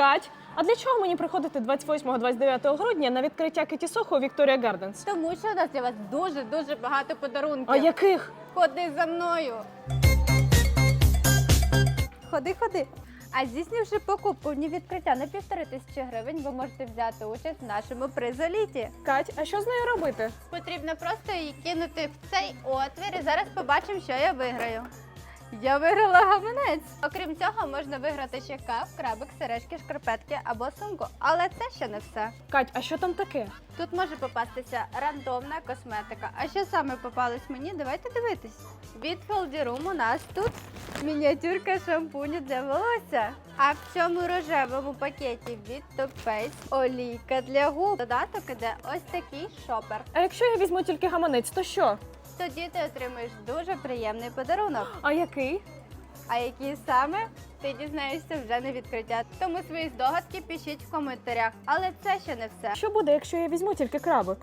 Кать, а для чого мені приходити 28-29 грудня на відкриття Кеті Сохо у Вікторія Гарденс? Тому що у нас для вас дуже дуже багато подарунків. А яких? Ходи за мною. Ходи, ходи. А здійснивши покупку в дні відкриття на півтори тисячі гривень, ви можете взяти участь в нашому призоліті. Кать, а що з нею робити? Потрібно просто її кинути в цей отвір і зараз побачимо, що я виграю. Я виграла гаманець. Окрім цього, можна виграти ще кав, крабик, сережки, шкарпетки або сумку. Але це ще не все. Кать, а що там таке? Тут може попастися рандомна косметика. А що саме попалось мені? Давайте дивитись. Від Room у нас тут мініатюрка шампуню для волосся. А в цьому рожевому пакеті від Top Face олійка для губ. Додаток іде ось такий шопер. А якщо я візьму тільки гаманець, то що? Тоді ти отримаєш дуже приємний подарунок. А який? А який саме ти дізнаєшся вже на відкриття. Тому свої здогадки пишіть в коментарях. Але це ще не все. Що буде, якщо я візьму тільки крабик?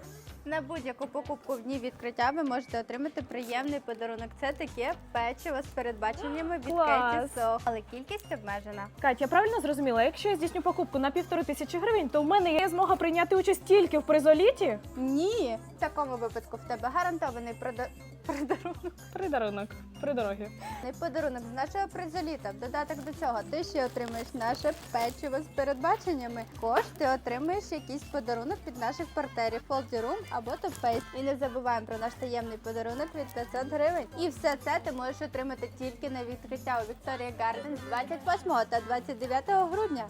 На будь-яку покупку в дні відкриття ви можете отримати приємний подарунок. Це таке печиво з передбаченнями від Клас! Кеті. Але кількість обмежена. Кать, я правильно зрозуміла, якщо я здійсню покупку на півтори тисячі гривень, то в мене є змога прийняти участь тільки в призоліті? Ні, в такому випадку в тебе гарантований прода... подарунок. Придарунок, при дорогі. Не подарунок з нашого призоліта. В додаток до цього ти ще отримаєш наше печиво з передбаченнями. Також ти отримаєш якийсь подарунок від наших партнерів Foldy Room або Топфейс. І не забуваємо про наш таємний подарунок від 500 гривень. І все це ти можеш отримати тільки на відкриття у Вікторія Gardens 28 та 29 грудня.